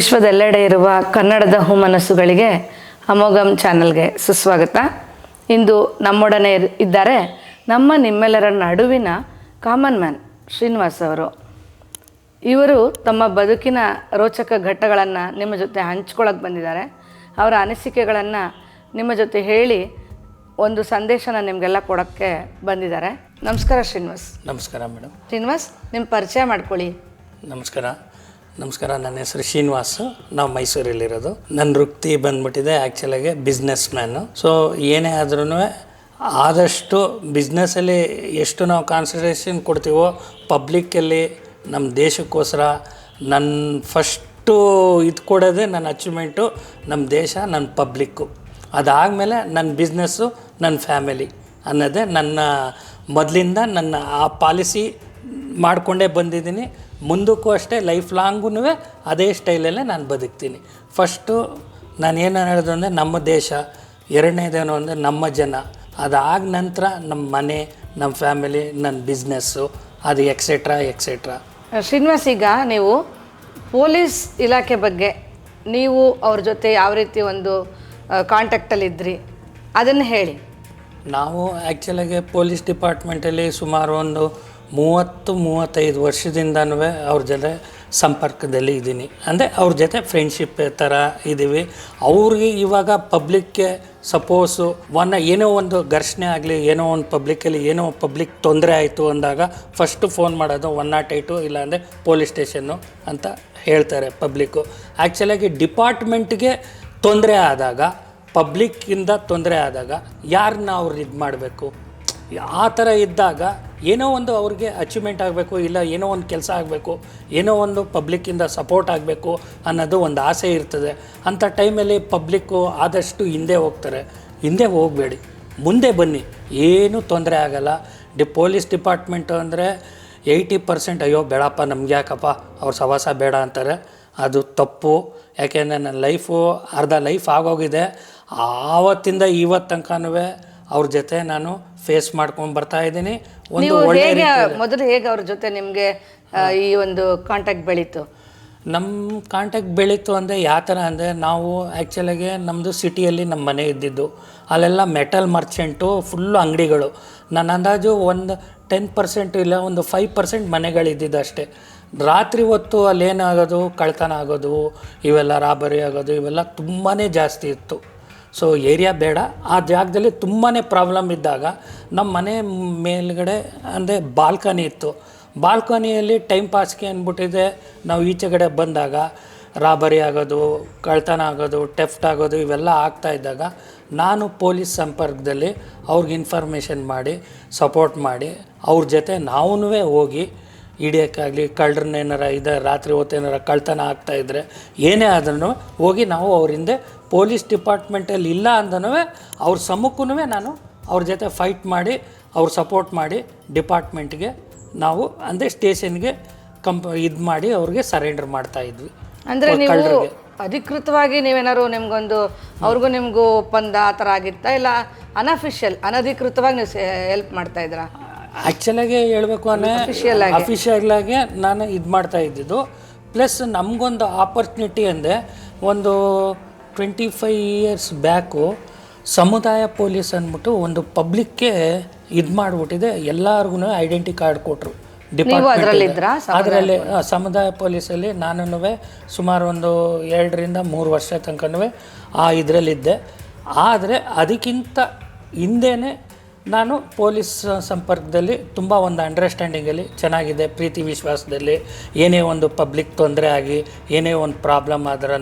ವಿಶ್ವದೆಲ್ಲೆಡೆ ಇರುವ ಕನ್ನಡದ ಹುಮನಸ್ಸುಗಳಿಗೆ ಅಮೋಘಂ ಚಾನಲ್ಗೆ ಸುಸ್ವಾಗತ. ಇಂದು ನಮ್ಮೊಡನೆ ಇದ್ದಾರೆ ನಮ್ಮ ನಿಮ್ಮೆಲ್ಲರ ನಡುವಿನ ಕಾಮನ್ ಮ್ಯಾನ್ ಶ್ರೀನಿವಾಸ್ ಅವರು. ಇವರು ತಮ್ಮ ಬದುಕಿನ ರೋಚಕ ಘಟ್ಟಗಳನ್ನು ನಿಮ್ಮ ಜೊತೆ ಹಂಚ್ಕೊಳ್ಳೋಕೆ ಬಂದಿದ್ದಾರೆ. ಅವರ ಅನಿಸಿಕೆಗಳನ್ನು ನಿಮ್ಮ ಜೊತೆ ಹೇಳಿ ಒಂದು ಸಂದೇಶನ ನಿಮಗೆಲ್ಲ ಕೊಡೋಕ್ಕೆ ಬಂದಿದ್ದಾರೆ. ನಮಸ್ಕಾರ ಶ್ರೀನಿವಾಸ್. ನಮಸ್ಕಾರ ಮೇಡಮ್. ಶ್ರೀನಿವಾಸ್ ನಿಮ್ಮ ಪರಿಚಯ ಮಾಡ್ಕೊಳ್ಳಿ. ನಮಸ್ಕಾರ. ನಮಸ್ಕಾರ, ನನ್ನ ಹೆಸರು ಶ್ರೀನಿವಾಸ್. ನಾವು ಮೈಸೂರಲ್ಲಿರೋದು. ನನ್ನ ವೃತ್ತಿ ಬಂದ್ಬಿಟ್ಟಿದೆ ಆ್ಯಕ್ಚುಲಾಗಿ ಬಿಸ್ನೆಸ್ ಮ್ಯಾನು ಸೊ ಏನೇ ಆದ್ರೂ ಆದಷ್ಟು ಬಿಸ್ನೆಸ್ಸಲ್ಲಿ ಎಷ್ಟು ನಾವು ಕಾನ್ಸಂಟ್ರೇಷನ್ ಕೊಡ್ತೀವೋ ಪಬ್ಲಿಕ್ಕಲ್ಲಿ ನಮ್ಮ ದೇಶಕ್ಕೋಸ್ಕರ ನನ್ನ ಫಸ್ಟು ಇದು ಕೊಡೋದೇ ನನ್ನ ಅಚೀವ್ಮೆಂಟು ನಮ್ಮ ದೇಶ ನನ್ನ ಪಬ್ಲಿಕ್ಕು ಅದಾದಮೇಲೆ ನನ್ನ ಬಿಸ್ನೆಸ್ಸು ನನ್ನ ಫ್ಯಾಮಿಲಿ ಅನ್ನೋದೇ ನನ್ನ, ಮೊದಲಿಂದ ನನ್ನ ಆ ಪಾಲಿಸಿ ಮಾಡಿಕೊಂಡೇ ಬಂದಿದ್ದೀನಿ. ಮುಂದಕ್ಕೂ ಅಷ್ಟೇ ಲೈಫ್ ಲಾಂಗೂ ಅದೇ ಸ್ಟೈಲಲ್ಲೇ ನಾನು ಬದುಕ್ತೀನಿ. ಫಸ್ಟು ನಾನು ಏನು ಹೇಳೋದು ಅಂದರೆ ನಮ್ಮ ದೇಶ ಎರಡನೇದೇನು ಅಂದರೆ ನಮ್ಮ ಜನ. ಅದಾದ ನಂತರ ನಮ್ಮ ಮನೆ ನಮ್ಮ ಫ್ಯಾಮಿಲಿ ನನ್ನ ಬಿಸ್ನೆಸ್ಸು ಅದು ಎಕ್ಸೆಟ್ರಾ ಎಕ್ಸೆಟ್ರಾ ಶ್ರೀನಿವಾಸ್ ಈಗ ನೀವು ಪೊಲೀಸ್ ಇಲಾಖೆ ಬಗ್ಗೆ ನೀವು ಅವ್ರ ಜೊತೆ ಯಾವ ರೀತಿ ಒಂದು ಕಾಂಟ್ಯಾಕ್ಟಲ್ಲಿದ್ದಿರಿ ಅದನ್ನು ಹೇಳಿ. ನಾವು ಆ್ಯಕ್ಚುಲಾಗಿ ಪೊಲೀಸ್ ಡಿಪಾರ್ಟ್ಮೆಂಟಲ್ಲಿ ಸುಮಾರು ಒಂದು ಮೂವತ್ತು, ಮೂವತ್ತೈದು ವರ್ಷದಿಂದನೂ ಅವ್ರ ಜೊತೆ ಸಂಪರ್ಕದಲ್ಲಿ ಇದ್ದೀನಿ. ಅಂದರೆ ಅವ್ರ ಜೊತೆ ಫ್ರೆಂಡ್ಶಿಪ್ ಥರ ಇದ್ದೀವಿ. ಅವ್ರಿಗೆ ಇವಾಗ ಪಬ್ಲಿಕ್ಗೆ ಸಪೋಸು ಒನ್ನ ಏನೋ ಒಂದು ಘರ್ಷಣೆ ಆಗಲಿ, ಏನೋ ಒಂದು ಪಬ್ಲಿಕ್ಕಲ್ಲಿ ಏನೋ ಪಬ್ಲಿಕ್ ತೊಂದರೆ ಆಯಿತು ಅಂದಾಗ ಫಸ್ಟು ಫೋನ್ ಮಾಡೋದು ಒನ್ ನಾಟ್ ಏಯ್ಟು ಇಲ್ಲಾಂದರೆ ಪೊಲೀಸ್ ಸ್ಟೇಷನ್ನು ಅಂತ ಹೇಳ್ತಾರೆ ಪಬ್ಲಿಕ್ಕು ಆ್ಯಕ್ಚುಲಾಗಿ ಡಿಪಾರ್ಟ್ಮೆಂಟ್ಗೆ ತೊಂದರೆ ಆದಾಗ ಪಬ್ಲಿಕ್ಕಿಂದ ತೊಂದರೆ ಆದಾಗ ಯಾರನ್ನ ಅವ್ರು ಇದು ಮಾಡಬೇಕು? ಆ ಥರ ಇದ್ದಾಗ ಏನೋ ಒಂದು ಅವ್ರಿಗೆ ಅಚೀವ್ಮೆಂಟ್ ಆಗಬೇಕು, ಇಲ್ಲ ಏನೋ ಒಂದು ಕೆಲಸ ಆಗಬೇಕು, ಏನೋ ಒಂದು ಪಬ್ಲಿಕ್ಕಿಂದ ಸಪೋರ್ಟ್ ಆಗಬೇಕು ಅನ್ನೋದು ಒಂದು ಆಸೆ ಇರ್ತದೆ. ಅಂಥ ಟೈಮಲ್ಲಿ ಪಬ್ಲಿಕ್ಕು ಆದಷ್ಟು ಹಿಂದೆ ಹೋಗ್ತಾರೆ. ಹಿಂದೆ ಹೋಗಬೇಡಿ. ಮುಂದೆ ಬನ್ನಿ. ಏನೂ ತೊಂದರೆ ಆಗಲ್ಲ. ಡಿ ಪೊಲೀಸ್ ಡಿಪಾರ್ಟ್ಮೆಂಟು ಅಂದರೆ ಏಯ್ಟಿ ಪರ್ಸೆಂಟ್ ಅಯ್ಯೋ ಬೇಡಪ್ಪ, ನಮ್ಗೆ ಯಾಕಪ್ಪ, ಅವ್ರ ಸವಾಸ ಬೇಡ ಅಂತಾರೆ. ಅದು ತಪ್ಪು. ಯಾಕೆಂದರೆ ನನ್ನ ಲೈಫು ಅರ್ಧ ಲೈಫ್ ಆಗೋಗಿದೆ. ಆವತ್ತಿಂದ ಇವತ್ತು ತನಕನೂ ಅವ್ರ ಜೊತೆ ನಾನು ಫೇಸ್ ಮಾಡ್ಕೊಂಡು ಬರ್ತಾ ಇದ್ದೀನಿ. ಒಂದು ನೀವು ಒಳ್ಳೆ ಹೇಗೆ ಮೊದಲು ಹೇಗೆ ಅವ್ರ ಜೊತೆ ನಿಮಗೆ ಈ ಒಂದು ಕಾಂಟ್ಯಾಕ್ಟ್ ಬೆಳೀತು? ನಮ್ಮ ಕಾಂಟ್ಯಾಕ್ಟ್ ಬೆಳೀತು ಅಂದರೆ ಯಾವ ಥರ ಅಂದರೆ ನಾವು ಆ್ಯಕ್ಚುಲಾಗಿ ನಮ್ಮದು ಸಿಟಿಯಲ್ಲಿ ನಮ್ಮ ಮನೆ ಇದ್ದಿದ್ದು. ಅಲ್ಲೆಲ್ಲ ಮೆಟಲ್ ಮರ್ಚೆಂಟು ಫುಲ್ಲು ಅಂಗಡಿಗಳು. ನನ್ನ ಅಂದಾಜು ಒಂದು ಟೆನ್ ಪರ್ಸೆಂಟ್ ಇಲ್ಲ ಒಂದು ಫೈವ್ ಪರ್ಸೆಂಟ್ ಮನೆಗಳಿದ್ದಿದ್ದು ಅಷ್ಟೇ. ರಾತ್ರಿ ಹೊತ್ತು ಅಲ್ಲೇನಾಗೋದು ಕಳ್ತನ ಆಗೋದು ಇವೆಲ್ಲ ರಾಬರಿ ಆಗೋದು ಇವೆಲ್ಲ ತುಂಬಾ ಜಾಸ್ತಿ ಇತ್ತು. ಸೊ ಏರಿಯಾ ಬೇಡ. ಆ ಜಾಗದಲ್ಲಿ ತುಂಬಾ ಪ್ರಾಬ್ಲಮ್ ಇದ್ದಾಗ ನಮ್ಮ ಮನೆ ಮೇಲ್ಗಡೆ, ಅಂದರೆ ಬಾಲ್ಕನಿ ಇತ್ತು. ಬಾಲ್ಕನಿಯಲ್ಲಿ ಟೈಮ್ ಪಾಸ್ಗೆ ಅಂದ್ಬಿಟ್ಟಿದೆ ನಾವು ಈಚೆಗಡೆ ಬಂದಾಗ ರಾಬರಿ ಆಗೋದು ಕಳ್ತನ ಆಗೋದು ಟೆಫ್ಟ್ ಆಗೋದು ಇವೆಲ್ಲ ಆಗ್ತಾ ಇದ್ದಾಗ ನಾನು ಪೊಲೀಸ್ ಸಂಪರ್ಕದಲ್ಲಿ ಅವ್ರಿಗೆ ಇನ್ಫಾರ್ಮೇಷನ್ ಮಾಡಿ ಸಪೋರ್ಟ್ ಮಾಡಿ, ಅವ್ರ ಜೊತೆ ನಾವೂ ಹೋಗಿ ಹಿಡಿಯೋಕ್ಕಾಗಲಿ, ಕಳ್ಳರನ್ನೇನಾರ ಇದೆ ರಾತ್ರಿ ಹೊತ್ತೇನಾರ ಕಳ್ತನ ಆಗ್ತಾ ಇದ್ದರೆ ಏನೇ ಆದ್ರೂ ಹೋಗಿ ನಾವು ಅವ್ರ ಹಿಂದೆ ಪೊಲೀಸ್ ಡಿಪಾರ್ಟ್ಮೆಂಟಲ್ಲಿ ಇಲ್ಲ ಅಂದನೂ ಅವ್ರ ಸಮ್ಮುಖನೂ ನಾನು ಅವ್ರ ಜೊತೆ ಫೈಟ್ ಮಾಡಿ ಅವ್ರ ಸಪೋರ್ಟ್ ಮಾಡಿ ಡಿಪಾರ್ಟ್ಮೆಂಟ್ಗೆ ನಾವು ಅಂದರೆ ಸ್ಟೇಷನ್ಗೆ ಕಂಪ್ ಇದು ಮಾಡಿ ಅವ್ರಿಗೆ ಸರೆಂಡರ್ ಮಾಡ್ತಾ ಇದ್ವಿ. ಅಂದರೆ ನೀವು ಅಧಿಕೃತವಾಗಿ ನೀವೇನಾದ್ರು ನಿಮ್ಗೊಂದು ಅವ್ರಿಗೂ ನಿಮಗೂ ಒಪ್ಪಂದ ಆ ಥರ ಆಗಿತ್ತಾ ಇಲ್ಲ? ಅನಫಿಷಿಯಲ್ ಅನಧಿಕೃತವಾಗಿ ನೀವು ಹೆಲ್ಪ್ ಮಾಡ್ತಾ ಇದ್ರಾ ಆ್ಯಕ್ಚುಲಾಗಿ ಹೇಳಬೇಕು ಅಂದರೆ ಅಫಿಷಿಯಲ್ ಆಗಿ. ನಾನು ಇದು ಮಾಡ್ತಾ ಇದ್ದಿದ್ದು. ಪ್ಲಸ್ ನಮಗೊಂದು ಆಪರ್ಚುನಿಟಿ ಅಂದರೆ ಒಂದು ಟ್ವೆಂಟಿ ಫೈವ್ ಇಯರ್ಸ್ ಬ್ಯಾಕು ಸಮುದಾಯ ಪೊಲೀಸ್ ಅಂದ್ಬಿಟ್ಟು ಒಂದು ಪಬ್ಲಿಕ್ಗೆ ಇದು ಮಾಡಿಬಿಟ್ಟಿದೆ. ಎಲ್ಲರಿಗೂ ಐಡೆಂಟಿ ಕಾರ್ಡ್ ಕೊಟ್ಟರು? ಡಿಪಾರ್ಟ್ಮೆಂಟ್ ಅದರಲ್ಲಿ ಸಮುದಾಯ ಪೊಲೀಸಲ್ಲಿ ನಾನು ಸುಮಾರು ಒಂದು ಎರಡರಿಂದ ಮೂರು ವರ್ಷ ತನಕನೂ ಆ ಇದರಲ್ಲಿದ್ದೆ. ಆದರೆ ಅದಕ್ಕಿಂತ ಹಿಂದೆನೇ ನಾನು ಪೊಲೀಸ್ ಸಂಪರ್ಕದಲ್ಲಿ ತುಂಬ ಒಂದು ಅಂಡರ್ಸ್ಟ್ಯಾಂಡಿಂಗಲ್ಲಿ ಚೆನ್ನಾಗಿದೆ, ಪ್ರೀತಿ ವಿಶ್ವಾಸದಲ್ಲಿ, ಏನೇ ಒಂದು ಪಬ್ಲಿಕ್ ತೊಂದರೆ ಆಗಿ, ಏನೇ ಒಂದು ಪ್ರಾಬ್ಲಮ್ ಆದ್ರೂ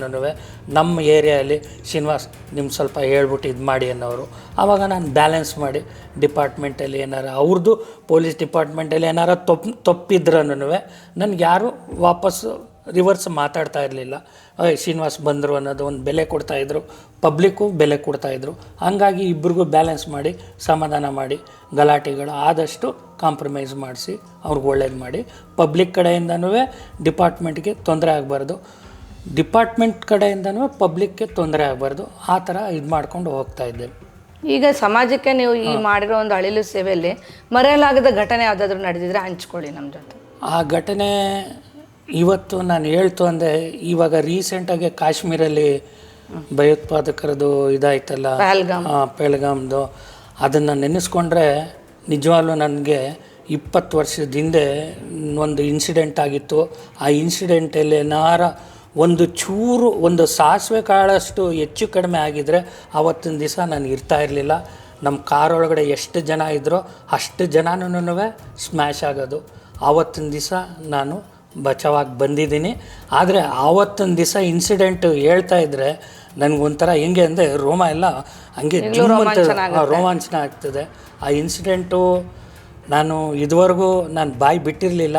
ನಮ್ಮ ಏರಿಯಾದಲ್ಲಿ ಶ್ರೀನಿವಾಸ್ ನಿಮ್ಮ ಸ್ವಲ್ಪ ಹೇಳ್ಬಿಟ್ಟು ಇದು ಮಾಡಿ ಅನ್ನೋರು. ಆವಾಗ ನಾನು ಬ್ಯಾಲೆನ್ಸ್ ಮಾಡಿ ಡಿಪಾರ್ಟ್ಮೆಂಟಲ್ಲಿ ಏನಾರ ಅವ್ರದ್ದು ಪೊಲೀಸ್ ಡಿಪಾರ್ಟ್ಮೆಂಟಲ್ಲಿ ಏನಾರ ತಪ್ಪು ತಪ್ಪಿದ್ರೂ ನನಗೆ ಯಾರು ವಾಪಸ್ಸು ರಿವರ್ಸ್ ಮಾತಾಡ್ತಾ ಇರಲಿಲ್ಲ. ಅಯ್ ಶ್ರೀನಿವಾಸ್ ಬಂದರು ಅನ್ನೋದು ಒಂದು ಬೆಲೆ ಕೊಡ್ತಾಯಿದ್ರು ಪಬ್ಲಿಕ್ಕು ಬೆಲೆ ಕೊಡ್ತಾಯಿದ್ರು ಹಂಗಾಗಿ ಇಬ್ರಿಗೂ ಬ್ಯಾಲೆನ್ಸ್ ಮಾಡಿ ಸಮಾಧಾನ ಮಾಡಿ ಗಲಾಟೆಗಳು ಆದಷ್ಟು ಕಾಂಪ್ರಮೈಸ್ ಮಾಡಿಸಿ ಅವ್ರಿಗೆ ಒಳ್ಳೇದು ಮಾಡಿ. ಪಬ್ಲಿಕ್ ಕಡೆಯಿಂದನೂ ಡಿಪಾರ್ಟ್ಮೆಂಟ್ಗೆ ತೊಂದರೆ ಆಗಬಾರ್ದು. ಡಿಪಾರ್ಟ್ಮೆಂಟ್ ಕಡೆಯಿಂದನೂ ಪಬ್ಲಿಕ್ಗೆ ತೊಂದರೆ ಆಗಬಾರ್ದು. ಆ ಥರ ಇದು ಮಾಡ್ಕೊಂಡು ಹೋಗ್ತಾ ಇದ್ದೇವೆ ಈಗ ಸಮಾಜಕ್ಕೆ ನೀವು ಈ ಮಾಡಿರೋ ಒಂದು ಅಳಿಲು ಸೇವೆಯಲ್ಲಿ ಮರೆಯಲಾಗದ ಘಟನೆ ಯಾವುದಾದ್ರೂ ನಡೆದಿದ್ರೆ ಹಂಚ್ಕೊಳ್ಳಿ ನಮ್ಮ ಜೊತೆ. ಆ ಘಟನೆ ಇವತ್ತು ನಾನು ಹೇಳ್ತು ಅಂದರೆ ಇವಾಗ ರೀಸೆಂಟಾಗಿ ಕಾಶ್ಮೀರಲ್ಲಿ ಭಯೋತ್ಪಾದಕರದು ಇದಾಯ್ತಲ್ಲ? ಪೆಹಲ್ಗಾಮ್ದು. ಅದನ್ನು ನೆನೆಸ್ಕೊಂಡ್ರೆ ನಿಜವಾಗ್ಲೂ ನನಗೆ ಇಪ್ಪತ್ತು ವರ್ಷದ ಹಿಂದೆ ಒಂದು ಇನ್ಸಿಡೆಂಟ್ ಆಗಿತ್ತು. ಆ ಇನ್ಸಿಡೆಂಟಲ್ಲಿ ಏನಾರ ಒಂದು ಚೂರು ಒಂದು ಸಾಸಿವೆ ಕಾಳಷ್ಟು ಹೆಚ್ಚು ಕಡಿಮೆ ಆಗಿದ್ರೆ ಆವತ್ತಿನ ದಿವಸ ನಾನು ಇರ್ತಾ ಇರಲಿಲ್ಲ. ನಮ್ಮ ಕಾರ್ ಒಳಗಡೆ ಎಷ್ಟು ಜನ ಇದ್ರೋ ಅಷ್ಟು ಜನನೂ ಸ್ಮ್ಯಾಶ್ ಆಗೋದು. ಆವತ್ತಿನ ದಿವಸ ನಾನು ಬಚಾವಾಗಿ ಬಂದಿದ್ದೀನಿ. ಆದರೆ ಆವತ್ತೊಂದು ದಿವಸ ಇನ್ಸಿಡೆಂಟ್ ಹೇಳ್ತಾ ಇದ್ದರೆ ನನಗೊಂಥರ ಹೆಂಗೆ ಅಂದರೆ ರೋಮ ಎಲ್ಲ ಹಂಗೆ ರೋಮಾಂಚನ ಆಗ್ತದೆ. ಆ ಇನ್ಸಿಡೆಂಟು ನಾನು ಇದುವರೆಗೂ ನಾನು ಬಾಯಿ ಬಿಟ್ಟಿರಲಿಲ್ಲ.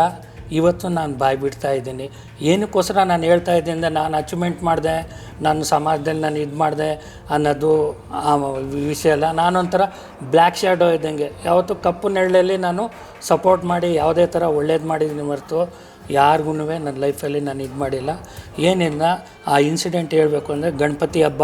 ಇವತ್ತು ನಾನು ಬಾಯಿ ಬಿಡ್ತಾ ಇದ್ದೀನಿ. ಏನಕ್ಕೋಸ್ಕರ ನಾನು ಹೇಳ್ತಾ ಇದ್ದೀನಿ ಅಂದರೆ ನಾನು ಅಚೀವ್ಮೆಂಟ್ ಮಾಡಿದೆ ನಾನು ಸಮಾಜದಲ್ಲಿ ನಾನು ಇದು ಮಾಡಿದೆ ಅನ್ನೋದು ಆ ವಿಷಯ ಅಲ್ಲ. ನಾನೊಂಥರ ಬ್ಲ್ಯಾಕ್ ಶ್ಯಾಡೋ ಇದ್ದಂಗೆ. ಯಾವತ್ತೂ ಕಪ್ಪು ನೆರಳಲ್ಲಿ ನಾನು ಸಪೋರ್ಟ್ ಮಾಡಿ ಯಾವುದೇ ಥರ ಒಳ್ಳೇದು ಮಾಡಿದ್ದೀನಿ ಹೊರತು. ಯಾರಿಗೂ ನನ್ನ ಲೈಫಲ್ಲಿ ನಾನು ಇದು ಮಾಡಿಲ್ಲ. ಏನಿಲ್ಲ ಆ ಇನ್ಸಿಡೆಂಟ್ ಹೇಳಬೇಕು ಅಂದರೆ ಗಣಪತಿ ಹಬ್ಬ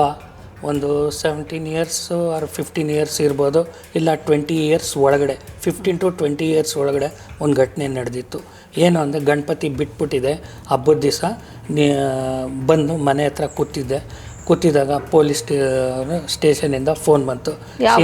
ಒಂದು seventeen years or fifteen years ಇರ್ಬೋದು ಇಲ್ಲ ಟ್ವೆಂಟಿ ಇಯರ್ಸ್ ಒಳಗಡೆ ಫಿಫ್ಟೀನ್ ಟು ಟ್ವೆಂಟಿ ಇಯರ್ಸ್ ಒಳಗಡೆ ಒಂದು ಘಟನೆ ನಡೆದಿತ್ತು. ಏನು ಅಂದರೆ ಗಣಪತಿ ಬಿಟ್ಬಿಟ್ಟಿದೆ ಹಬ್ಬದ ದಿವಸ ಬಂದು ಮನೆ ಹತ್ರ ಕೂತಿದ್ದೆ. ಕೂತಿದಾಗ ಪೊಲೀಸ್ ಸ್ಟೇಷನಿಂದ ಫೋನ್ ಬಂತು.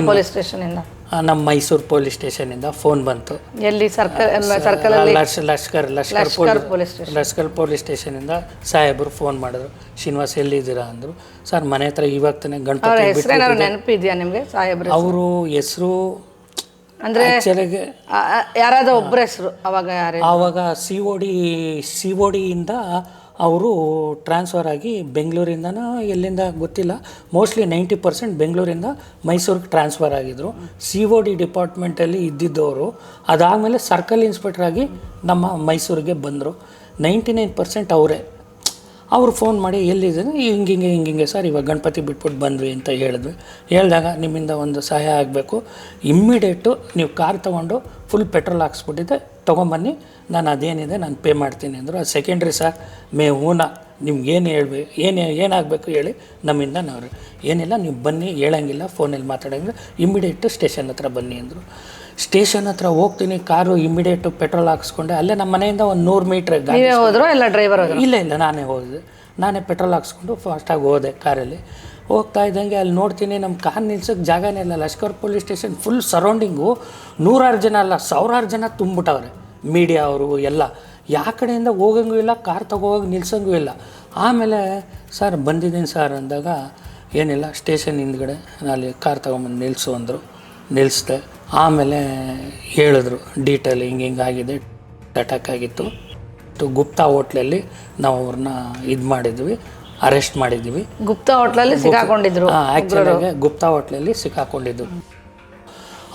ಪೊಲೀಸ್ ಸ್ಟೇಷನ್ ಇಂದ ಆ, ನಮ್ಮ ಮೈಸೂರು ಪೊಲೀಸ್ ಸ್ಟೇಷನ್ ಇಂದ ಫೋನ್ ಬಂತು. ಎಲ್ಲಿ circle circle lush Lashkar Lashkar police station. Lashkar police ಸ್ಟೇಷನಿಂದ ಸಾಹೇಬರು ಫೋನ್ ಮಾಡಿದ್ರು. ಶ್ರೀನಿವಾಸ್ ಎಲ್ಲಿದ್ದೀರಾ ಅಂದ್ರು. ಸರ್ ಮನೆ ಹತ್ರ ಇವಾಗ ತಾನೇ ಗಣಪತಿ ನೆನಪಿದ್ಯಾ ನಿಮ್ಗೆ ಸಾಹೇಬ್ರ ಅವರು ಹೆಸರು ಅಂದ್ರೆ ಯಾರಾದ್ರೂ ಒಬ್ಬರ ಹೆಸರು ಅವಾಗ ಯಾರು? ಆವಾಗ C O D C O ಡಿಯಿಂದ ಅವರು ಟ್ರಾನ್ಸ್ಫರ್ ಆಗಿ ಬೆಂಗಳೂರಿಂದನೋ, ಎಲ್ಲಿಂದ ಗೊತ್ತಿಲ್ಲ. ಮೋಸ್ಟ್ಲಿ ನೈಂಟಿ ಪರ್ಸೆಂಟ್ ಬೆಂಗಳೂರಿಂದ ಮೈಸೂರಿಗೆ ಟ್ರಾನ್ಸ್ಫರ್ ಆಗಿದ್ದರು ಸಿ ಒ ಡಿ ಡಿಪಾರ್ಟ್ಮೆಂಟಲ್ಲಿ ಇದ್ದಿದ್ದವರು. ಅದಾದಮೇಲೆ ಸರ್ಕಲ್ ಇನ್ಸ್ಪೆಕ್ಟರ್ ಆಗಿ ನಮ್ಮ ಮೈಸೂರಿಗೆ ಬಂದರು. ನೈಂಟಿ ನೈನ್ ಪರ್ಸೆಂಟ್ ಅವರೇ. ಅವ್ರು ಫೋನ್ ಮಾಡಿ ಎಲ್ಲಿದ್ದೀನಿ ಹಿಂಗೆ ಹಿಂಗೆ ಸರ್, ಇವಾಗ ಗಣಪತಿ ಬಿಟ್ಬಿಟ್ಟು ಬಂದ್ವಿ ಅಂತ ಹೇಳಿದ್ವಿ. ಹೇಳಿದಾಗ ನಿಮ್ಮಿಂದ ಒಂದು ಸಹಾಯ ಆಗಬೇಕು. ಇಮ್ಮಿಡಿಯೇಟು ನೀವು ಕಾರ್ ತೊಗೊಂಡು ಫುಲ್ ಪೆಟ್ರೋಲ್ ಹಾಕ್ಸ್ಬಿಟ್ಟಿದ್ದೆ. ತೊಗೊಂಬನ್ನಿ, ನಾನು ಅದೇನಿದೆ ನಾನು ಪೇ ಮಾಡ್ತೀನಿ ಅಂದರು. ಅದು ಸೆಕೆಂಡ್ರಿ ಸರ್ ಮೇ ಹೂನ ನಿಮ್ಗೇನು ಹೇಳ್ಬೇಕು ಏನು ಏನಾಗಬೇಕು ಹೇಳಿ ನಮ್ಮಿಂದ ನಾವು ಏನಿಲ್ಲ, ನೀವು ಬನ್ನಿ, ಹೇಳೋಂಗಿಲ್ಲ ಫೋನಲ್ಲಿ ಮಾತಾಡೋಂಗಿಲ್ಲ. ಇಮ್ಮಿಡಿಯೇಟು ಸ್ಟೇಷನ್ ಹತ್ರ ಬನ್ನಿ ಅಂದರು. ಸ್ಟೇಷನ್ ಹತ್ರ ಹೋಗ್ತೀನಿ ಕಾರು ಇಮಿಡಿಯೇಟ್ ಪೆಟ್ರೋಲ್ ಹಾಕ್ಸ್ಕೊಂಡೆ. ಅಲ್ಲೇ ನಮ್ಮ ಮನೆಯಿಂದ ಒಂದು ನೂರು ಮೀಟ್ರ್ ನೀವೇ ಹೋದ್ರು ಇಲ್ಲ ಡ್ರೈವರ್ ಹೋದ್ರು? ಇಲ್ಲ ಇಲ್ಲ ನಾನೇ ಹೋದೆ. ನಾನೇ ಪೆಟ್ರೋಲ್ ಹಾಕ್ಸ್ಕೊಂಡು ಫಾಸ್ಟಾಗಿ ಹೋದೆ ಕಾರಲ್ಲಿ. ಹೋಗ್ತಾ ಇದ್ದಂಗೆ ಅಲ್ಲಿ ನೋಡ್ತೀನಿ ನಮ್ಮ ಕಾರ್ ನಿಲ್ಸೋಕ್ಕೆ ಜಾಗನೇ ಇಲ್ಲ. Lashkar police station full surrounding ನೂರಾರು ಜನ ಅಲ್ಲ ಸಾವಿರಾರು ಜನ ತುಂಬಿಟ್ಟವ್ರೆ ಮೀಡಿಯಾ ಅವರು ಎಲ್ಲ. ಯಾವ ಕಡೆಯಿಂದ ಹೋಗಂಗೂ ಇಲ್ಲ ಕಾರ್ ತಗೋಗಿ ನಿಲ್ಸಂಗೂ ಇಲ್ಲ. ಆಮೇಲೆ ಸರ್ ಬಂದಿದ್ದೀನಿ ಸರ್ ಅಂದಾಗ ಏನಿಲ್ಲ ಸ್ಟೇಷನ್ ಹಿಂದ್ಗಡೆ ಅಲ್ಲಿ ಕಾರ್ ತೊಗೊಂಬಂದು ನಿಲ್ಲಿಸು ಅಂದರು. ನಿಲ್ಲಿಸ್ದೆ ಆಮೇಲೆ ಹೇಳಿದ್ರು ಡೀಟೇಲ್ ಹಿಂಗೆ ಹಿಂಗಾಗಿದೆ ಅಟ್ಯಾಕ್ ಆಗಿತ್ತು. ಗುಪ್ತಾ ಹೋಟ್ಲಲ್ಲಿ ನಾವು ಅವ್ರನ್ನ ಇದು ಮಾಡಿದ್ವಿ ಅರೆಸ್ಟ್ ಮಾಡಿದ್ವಿ. ಗುಪ್ತಾ ಹೋಟ್ಲಲ್ಲಿ ಸಿಕ್ಕಾಕೊಂಡಿದ್ರು ಆ್ಯಕ್ಚುಲಿ ಗುಪ್ತಾ ಹೋಟ್ಲಲ್ಲಿ ಸಿಕ್ಕಾಕೊಂಡಿದ್ರು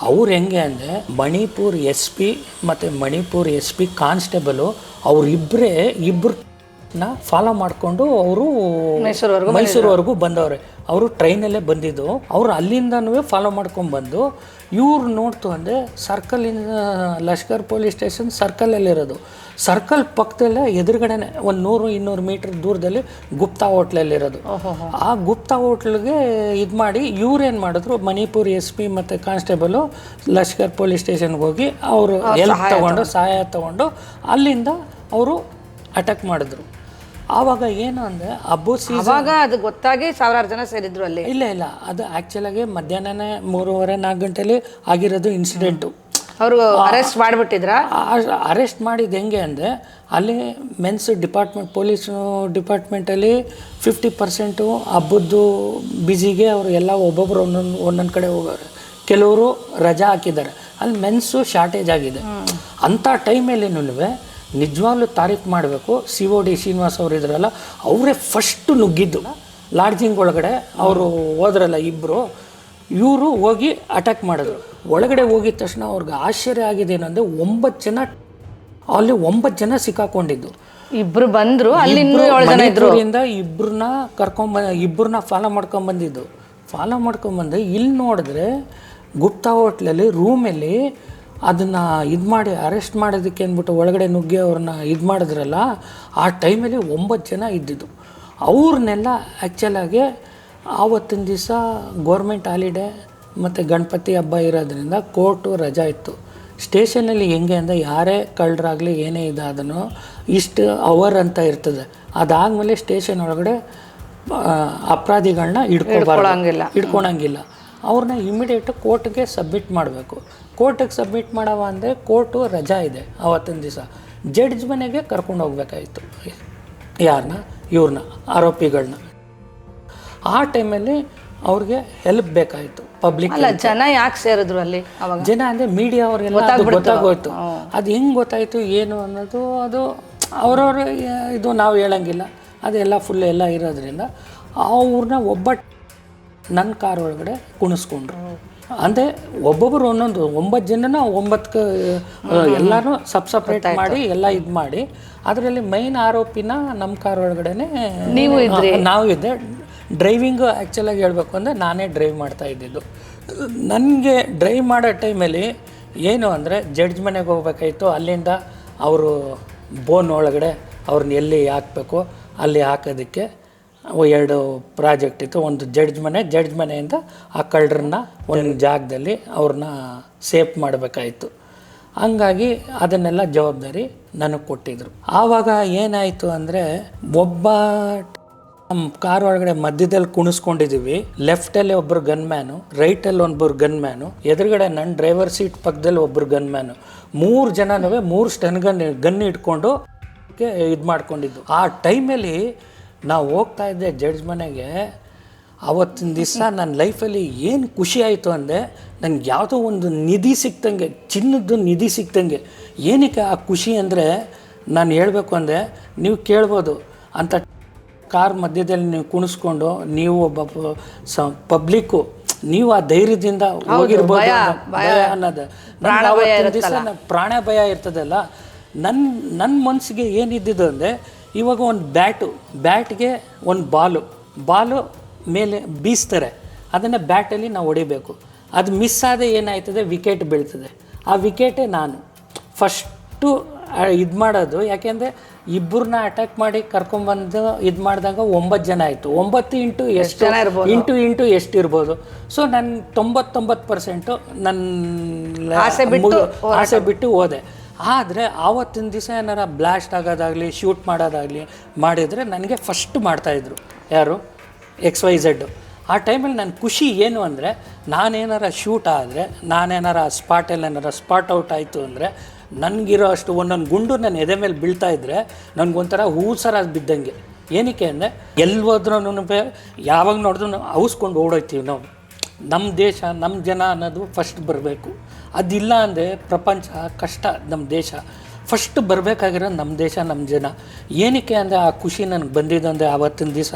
ಅವ್ರು ಹೆಂಗೆ ಅಂದರೆ ಮಣಿಪುರ್ ಎಸ್ ಪಿ ಮತ್ತು ಮಣಿಪುರ್ ಎಸ್ ಪಿ ಕಾನ್ಸ್ಟೇಬಲು ಅವರಿಬ್ಬರೇ ಇಬ್ಬರನ್ನ ಫಾಲೋ ಮಾಡಿಕೊಂಡು ಅವರು ಮೈಸೂರ್ವರೆಗೂ ಮೈಸೂರುವರೆಗೂ ಬಂದವ್ರೆ. ಅವರು ಟ್ರೈನಲ್ಲೇ ಬಂದಿದ್ದು. ಅವರು ಅಲ್ಲಿಂದನೂ ಫಾಲೋ ಮಾಡ್ಕೊಂಡು ಬಂದು ಇವ್ರು ನೋಡ್ತು ಅಂದರೆ ಸರ್ಕಲಿಂದ ಲಷ್ಕರ್ ಪೊಲೀಸ್ ಸ್ಟೇಷನ್ ಸರ್ಕಲಲ್ಲಿರೋದು ಸರ್ಕಲ್ ಪಕ್ಕದಲ್ಲೇ ಎದುರುಗಡೆನೆ ಒಂದು ನೂರು ಇನ್ನೂರು ಮೀಟ್ರ್ ದೂರದಲ್ಲಿ ಗುಪ್ತಾ ಹೋಟ್ಲಲ್ಲಿರೋದು ಆ ಗುಪ್ತಾ ಹೋಟ್ಲಿಗೆ ಇದು ಮಾಡಿ ಇವ್ರೇನು ಮಾಡಿದ್ರು ಮಣಿಪುರ್ ಎಸ್ ಪಿ ಮತ್ತು ಕಾನ್ಸ್ಟೇಬಲು ಲಷ್ಕರ್ ಪೊಲೀಸ್ ಸ್ಟೇಷನ್ಗೆ ಹೋಗಿ ಅವರು ಎಲ್ಪ್ ತಗೊಂಡು ಸಹಾಯ ತಗೊಂಡು ಅಲ್ಲಿಂದ ಅವರು ಅಟ್ಯಾಕ್ ಮಾಡಿದ್ರು. ಆವಾಗ ಏನು ಅಂದರೆ ಹಬ್ಬ ಸೀಸನ್ ಅವಾಗ ಅದು ಗೊತ್ತಾಗಿ ಸಾವಿರಾರು ಜನ ಸೇರಿದ್ರು ಅಲ್ಲಿ. ಇಲ್ಲ ಇಲ್ಲ. ಅದು ಆ್ಯಕ್ಚುಲಾಗಿ ಮಧ್ಯಾಹ್ನನೇ ಮೂರುವರೆ ನಾಲ್ಕು ಗಂಟೆಲಿ ಆಗಿರೋದು ಇನ್ಸಿಡೆಂಟು ಅವರು ಅರೆಸ್ಟ್ ಮಾಡಿಬಿಟ್ಟಿದ್ರ? ಅರೆಸ್ಟ್ ಮಾಡಿದ ಹೆಂಗೆ ಅಂದರೆ ಅಲ್ಲಿ ಮೆನ್ಸ್ ಡಿಪಾರ್ಟ್ಮೆಂಟ್ ಪೊಲೀಸ್ ಡಿಪಾರ್ಟ್ಮೆಂಟಲ್ಲಿ ಫಿಫ್ಟಿ ಪರ್ಸೆಂಟು ಹಬ್ಬದ್ದು ಬ್ಯುಸಿಗೆ ಅವರು ಎಲ್ಲ ಒಬ್ಬೊಬ್ಬರು ಒಂದೊಂದು ಒಂದೊಂದು ಕಡೆ ಹೋಗೋರು. ಕೆಲವರು ರಜಾ ಹಾಕಿದ್ದಾರೆ. ಅಲ್ಲಿ ಮೆನ್ಸು ಶಾರ್ಟೇಜ್ ಆಗಿದೆ. ಅಂಥ ಟೈಮಲ್ಲಿನೂ ನಿಜವಾಗ್ಲೂ ತಾರೀಫ್ ಮಾಡಬೇಕು. ಸಿ ಒ ಡಿ ಶ್ರೀನಿವಾಸ್ ಅವರು ಇದ್ರಲ್ಲ ಅವರೇ ಫಸ್ಟ್ ನುಗ್ಗಿದ್ದು. ಲಾಡ್ಜಿಂಗ್ ಒಳಗಡೆ ಅವರು ಹೋದ್ರಲ್ಲ ಇಬ್ಬರು ಇವರು ಹೋಗಿ ಅಟ್ಯಾಕ್ ಮಾಡಿದ್ರು. ಒಳಗಡೆ ಹೋಗಿದ ತಕ್ಷಣ ಅವ್ರಿಗೆ ಆಶ್ಚರ್ಯ ಆಗಿದೆ ಏನಂದ್ರೆ ಒಂಬತ್ತು ಜನ ಅಲ್ಲಿ ಒಂಬತ್ತು ಜನ ಸಿಕ್ಕಾಕೊಂಡಿದ್ದು. ಇಬ್ರು ಬಂದ್ರು ಅಲ್ಲಿ ಮಣಿಪುರಿಂದ ಇಬ್ಬರನ್ನ ಕರ್ಕೊಂಬ ಇಬ್ಬರನ್ನ ಫಾಲೋ ಮಾಡ್ಕೊಂಡ್ ಬಂದಿದ್ದು. ಫಾಲೋ ಮಾಡ್ಕೊಂಬಂದು ಇಲ್ಲಿ ನೋಡಿದ್ರೆ ಗುಪ್ತಾ ಹೋಟ್ಲಲ್ಲಿ ರೂಮಲ್ಲಿ ಅದನ್ನು ಇದು ಮಾಡಿ ಅರೆಸ್ಟ್ ಮಾಡೋದಕ್ಕೆ ಅಂದ್ಬಿಟ್ಟು ಒಳಗಡೆ ನುಗ್ಗಿ ಅವ್ರನ್ನ ಇದು ಮಾಡಿದ್ರಲ್ಲ ಆ ಟೈಮಲ್ಲಿ ಒಂಬತ್ತು ಜನ ಇದ್ದಿದ್ದು. ಅವ್ರನ್ನೆಲ್ಲ ಆ್ಯಕ್ಚುಲಾಗಿ ಆವತ್ತಿನ ದಿವಸ ಗೋರ್ಮೆಂಟ್ ಹಾಲಿಡೇ ಮತ್ತು ಗಣಪತಿ ಹಬ್ಬ ಇರೋದ್ರಿಂದ ಕೋರ್ಟು ರಜಾ ಇತ್ತು. ಸ್ಟೇಷನಲ್ಲಿ ಹೆಂಗೆ ಅಂದರೆ ಯಾರೇ ಕಳ್ಳರಾಗಲಿ ಏನೇ ಇದಾದನು ಇಷ್ಟು ಅವರ್ ಅಂತ ಇರ್ತದೆ. ಅದಾದಮೇಲೆ ಸ್ಟೇಷನ್ ಒಳಗಡೆ ಅಪರಾಧಿಗಳನ್ನ ಹಿಡ್ಕೊಬಾರ್ದು. ಹಿಡ್ಕೊಳಂಗಿಲ್ಲ. ಅವ್ರನ್ನ ಇಮಿಡಿಯೇಟ್ ಕೋರ್ಟ್ಗೆ ಸಬ್ಮಿಟ್ ಮಾಡಬೇಕು. ಕೋರ್ಟಿಗೆ ಸಬ್ಮಿಟ್ ಮಾಡವ ಅಂದರೆ ಕೋರ್ಟು ರಜಾ ಇದೆ ಅವತ್ತಿನ ದಿವಸ. ಜಡ್ಜ್ ಮನೆಗೆ ಕರ್ಕೊಂಡು ಹೋಗ್ಬೇಕಾಯಿತು. ಯಾರನ್ನ ಇವ್ರನ್ನ ಆರೋಪಿಗಳನ್ನ ಆ ಟೈಮಲ್ಲಿ ಅವ್ರಿಗೆ ಹೆಲ್ಪ್ ಬೇಕಾಯಿತು. ಪಬ್ಲಿಕ್ ಜನ ಯಾಕೆ ಸೇರಿದ್ರು ಅಲ್ಲಿ ಜನ ಅಂದರೆ ಮೀಡಿಯಾ ಅವ್ರಿಗೆಲ್ಲ ಗೊತ್ತಾಗೋಯ್ತು. ಅದು ಹೆಂಗೆ ಗೊತ್ತಾಯಿತು ಏನು ಅನ್ನೋದು ಅದು ಅವ್ರವ್ರ ಇದು ನಾವು ಹೇಳಂಗಿಲ್ಲ. ಅದೆಲ್ಲ ಫುಲ್ ಎಲ್ಲ ಇರೋದ್ರಿಂದ ಅವ್ರನ್ನ ಒಬ್ಬಟ್ಟು ನನ್ನ ಕಾರ್ ಒಳಗಡೆ ಕುಣಿಸ್ಕೊಂಡ್ರು. ಅಂದರೆ ಒಬ್ಬೊಬ್ಬರು ಒಂದೊಂದು ಒಂಬತ್ತು ಜನನ ಒಂಬತ್ತು ಎಲ್ಲರೂ ಸಬ್ ಸಪ್ರೇಟ್ ಮಾಡಿ ಎಲ್ಲ ಇದು ಮಾಡಿ. ಅದರಲ್ಲಿ ಮೈನ್ ಆರೋಪಿನ ನಮ್ಮ ಕಾರ್ ಒಳಗಡೆನೆ ನೀವು ಇದ್ರಿ? ನಾವು ಇದ್ದೆ. ಡ್ರೈವಿಂಗ್ ಆ್ಯಕ್ಚುಲಾಗಿ ಹೇಳಬೇಕು ಅಂದರೆ ನಾನೇ ಡ್ರೈವ್ ಮಾಡ್ತಾ ಇದ್ದಿದ್ದು. ನನಗೆ ಡ್ರೈವ್ ಮಾಡೋ ಟೈಮಲ್ಲಿ ಏನು ಅಂದರೆ ಜಡ್ಜ್ ಮನೆಗೆ ಹೋಗ್ಬೇಕಾಯ್ತು. ಅಲ್ಲಿಂದ ಅವರು ಬೋನ್ ಒಳಗಡೆ ಅವ್ರನ್ನ ಎಲ್ಲಿ ಹಾಕಬೇಕು ಅಲ್ಲಿ ಹಾಕೋದಕ್ಕೆ ಎರಡು ಪ್ರಾಜೆಕ್ಟ್ ಇತ್ತು. ಒಂದು ಜಡ್ಜ್ ಮನೆ, ಜಡ್ಜ್ ಮನೆಯಿಂದ ಆ ಕಳ್ಳರನ್ನ ಒಂದು ಜಾಗದಲ್ಲಿ ಅವ್ರನ್ನ ಸೇಫ್ ಮಾಡಬೇಕಾಯಿತು. ಹಂಗಾಗಿ ಅದನ್ನೆಲ್ಲ ಜವಾಬ್ದಾರಿ ನನಗೆ ಕೊಟ್ಟಿದ್ರು. ಆವಾಗ ಏನಾಯಿತು ಅಂದರೆ ಒಬ್ಬ ನಮ್ಮ ಕಾರ್ ಒಳಗಡೆ ಮಧ್ಯದಲ್ಲಿ ಕುಣಿಸ್ಕೊಂಡಿದ್ದೀವಿ ಲೆಫ್ಟಲ್ಲಿ ಒಬ್ಬರು ಗನ್ ಮ್ಯಾನು ರೈಟಲ್ಲಿ ಒಬ್ಬರು ಗನ್ ಮ್ಯಾನು ಎದುರುಗಡೆ ನನ್ನ ಡ್ರೈವರ್ ಸೀಟ್ ಪಕ್ಕದಲ್ಲಿ ಒಬ್ಬರು ಗನ್ ಮ್ಯಾನು ಮೂರು ಜನನೂ ಮೂರು ಸ್ಟನ್ ಗನ್ ಗನ್ ಇಟ್ಕೊಂಡು ಇದು ಮಾಡ್ಕೊಂಡಿದ್ದು. ಆ ಟೈಮಲ್ಲಿ ನಾವು ಹೋಗ್ತಾ ಇದ್ದೆ ಜಡ್ಜ್ ಮನೆಗೆ. ಆವತ್ತಿನ ದಿವಸ ನನ್ನ ಲೈಫಲ್ಲಿ ಏನು ಖುಷಿ ಆಯಿತು ಅಂದರೆ ನನಗೆ ಯಾವುದೋ ಒಂದು ನಿಧಿ ಸಿಕ್ತಂಗೆ ಚಿನ್ನದ್ದು ನಿಧಿ ಸಿಕ್ತಂಗೆ. ಏನಕ್ಕೆ ಆ ಖುಷಿ ಅಂದರೆ ನಾನು ಹೇಳಬೇಕು ಅಂದರೆ ನೀವು ಕೇಳ್ಬೋದು. ಅಂತ ಕಾರ್ ಮಧ್ಯದಲ್ಲಿ ನೀವು ಕುಣಿಸ್ಕೊಂಡು ನೀವು ಒಬ್ಬ ಸ ಪಬ್ಲಿಕ್ಕು ನೀವು ಆ ಧೈರ್ಯದಿಂದ ಹೋಗಿರ್ಬೋದು ಅನ್ನೋದು ಪ್ರಾಣ ಭಯ ಇರ್ತದಲ್ಲ. ನನ್ನ ನನ್ನ ಮನಸ್ಸಿಗೆ ಏನಿದ್ದಿದ್ದು ಅಂದರೆ ಇವಾಗ ಒಂದು ಬ್ಯಾಟು ಬ್ಯಾಟ್ಗೆ ಒಂದು ಬಾಲು ಬಾಲು ಮೇಲೆ ಬೀಸ್ತಾರೆ. ಅದನ್ನು ಬ್ಯಾಟಲ್ಲಿ ನಾವು ಹೊಡಿಬೇಕು. ಅದು ಮಿಸ್ ಆದರೆ ಏನಾಯ್ತದೆ? ವಿಕೆಟ್ ಬೀಳ್ತದೆ. ಆ ವಿಕೆಟೇ ನಾನು. ಫಸ್ಟು ಇದು ಮಾಡೋದು ಯಾಕೆಂದರೆ ಇಬ್ಬರನ್ನ ಅಟ್ಯಾಕ್ ಮಾಡಿ ಕರ್ಕೊಂಬಂದು ಇದು ಮಾಡಿದಾಗ ಒಂಬತ್ತು ಜನ ಆಯಿತು. ಒಂಬತ್ತು ಇಂಟು ಎಷ್ಟು ಜನ ಇರ್ಬೋದು? ಇಂಟು ಇಂಟು ಎಷ್ಟು ಇರ್ಬೋದು? ಸೊ ನನ್ನ ತೊಂಬತ್ತೊಂಬತ್ತು ಪರ್ಸೆಂಟು ನನ್ನ ಆಸೆ ಬಿಟ್ಟು ಆಸೆ ಬಿಟ್ಟು ಹೋದೆ. ಆದರೆ ಆವತ್ತಿನ ದಿವಸ ಏನಾರ ಬ್ಲಾಸ್ಟ್ ಆಗೋದಾಗಲಿ ಶೂಟ್ ಮಾಡೋದಾಗಲಿ ಮಾಡಿದರೆ ನನಗೆ ಫಸ್ಟ್ ಮಾಡ್ತಾಯಿದ್ರು ಯಾರು? ಎಕ್ಸ್ ವೈ ಝಡ್ಡು ಆ ಟೈಮಲ್ಲಿ ನನ್ನ ಖುಷಿ ಏನು ಅಂದರೆ, ನಾನೇನಾರ ಶೂಟ್ ಆದರೆ, ನಾನೇನಾರ ಸ್ಪಾಟಲ್ಲಿ ಏನಾರ ಸ್ಪಾಟ್ ಔಟ್ ಆಯಿತು ಅಂದರೆ, ನನಗಿರೋ ಅಷ್ಟು ಒಂದೊಂದು ಗುಂಡು ನನ್ನ ಎದೆ ಮೇಲೆ ಬೀಳ್ತಾ ಇದ್ದರೆ ನನಗೊಂಥರ ಹೂ ಸರ ಬಿದ್ದಂಗೆ. ಏನಕ್ಕೆ ಅಂದರೆ, ಎಲ್ಲಿ ಹೋದ್ರೂ ಯಾವಾಗ ನೋಡಿದ್ರು ನಾವು ಔಸ್ಕೊಂಡು ಓಡೋಯ್ತೀವಿ ನಾವು. ನಮ್ಮ ದೇಶ ನಮ್ಮ ಜನ ಅನ್ನೋದು ಫಸ್ಟ್ ಬರಬೇಕು. ಅದಿಲ್ಲ ಅಂದರೆ ಪ್ರಪಂಚ ಕಷ್ಟ ನಮ್ಮ ದೇಶ. ಫಸ್ಟ್ ಬರಬೇಕಾಗಿರೋ ನಮ್ಮ ದೇಶ ನಮ್ಮ ಜನ. ಏನಕ್ಕೆ ಅಂದರೆ ಆ ಖುಷಿ ನನಗೆ ಬಂದಿದ್ದು ಅಂದರೆ ಆವತ್ತಿನ ದಿವಸ